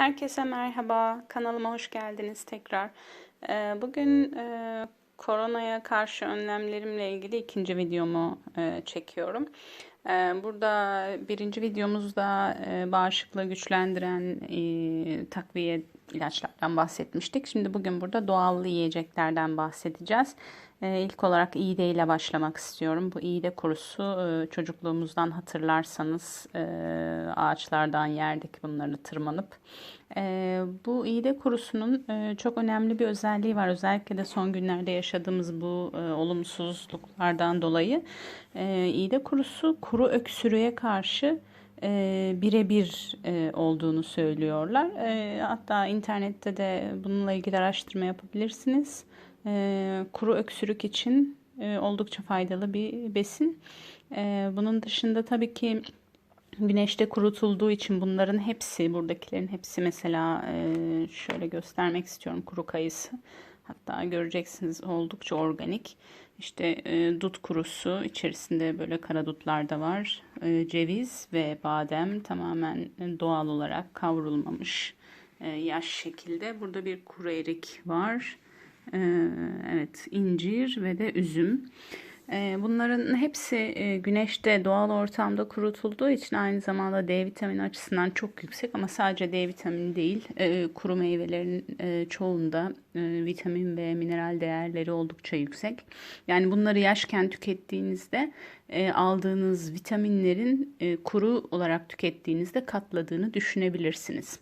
Herkese merhaba, kanalıma hoş geldiniz tekrar. Ee, Bugün e, koronaya karşı önlemlerimle ilgili ikinci videomu e, çekiyorum. E, Burada birinci videomuzda e, bağışıklığı güçlendiren takviye ilaçlardan bahsetmiştik. Şimdi bugün burada doğal yiyeceklerden bahsedeceğiz. E, İlk olarak iğde ile başlamak istiyorum. Bu iğde kurusu e, çocukluğumuzdan hatırlarsanız e, ağaçlardan yerdik bunları tırmanıp. E, bu iğde kurusunun çok önemli bir özelliği var. Özellikle de son günlerde yaşadığımız bu olumsuzluklardan dolayı iğde kurusu kuru öksürüğe karşı e, birebir e, olduğunu söylüyorlar. E, hatta internette de bununla ilgili araştırma yapabilirsiniz. E, kuru öksürük için e, oldukça faydalı bir besin. E, bunun dışında tabii ki güneşte kurutulduğu için bunların hepsi, buradakilerin hepsi mesela e, şöyle göstermek istiyorum kuru kayısı. Hatta göreceksiniz oldukça organik. İşte e, dut kurusu içerisinde böyle kara dutlar da var. E, ceviz ve badem tamamen doğal olarak kavrulmamış e, yaş şekilde. Burada bir kuru erik var. E, evet incir ve de üzüm. E, Bunların hepsi e, güneşte doğal ortamda kurutulduğu için aynı zamanda D vitamini açısından çok yüksek ama sadece D vitamini değil e, kuru meyvelerin e, çoğunda vitamin ve mineral değerleri oldukça yüksek. Yani bunları yaşken tükettiğinizde aldığınız vitaminlerin kuru olarak tükettiğinizde katladığını düşünebilirsiniz.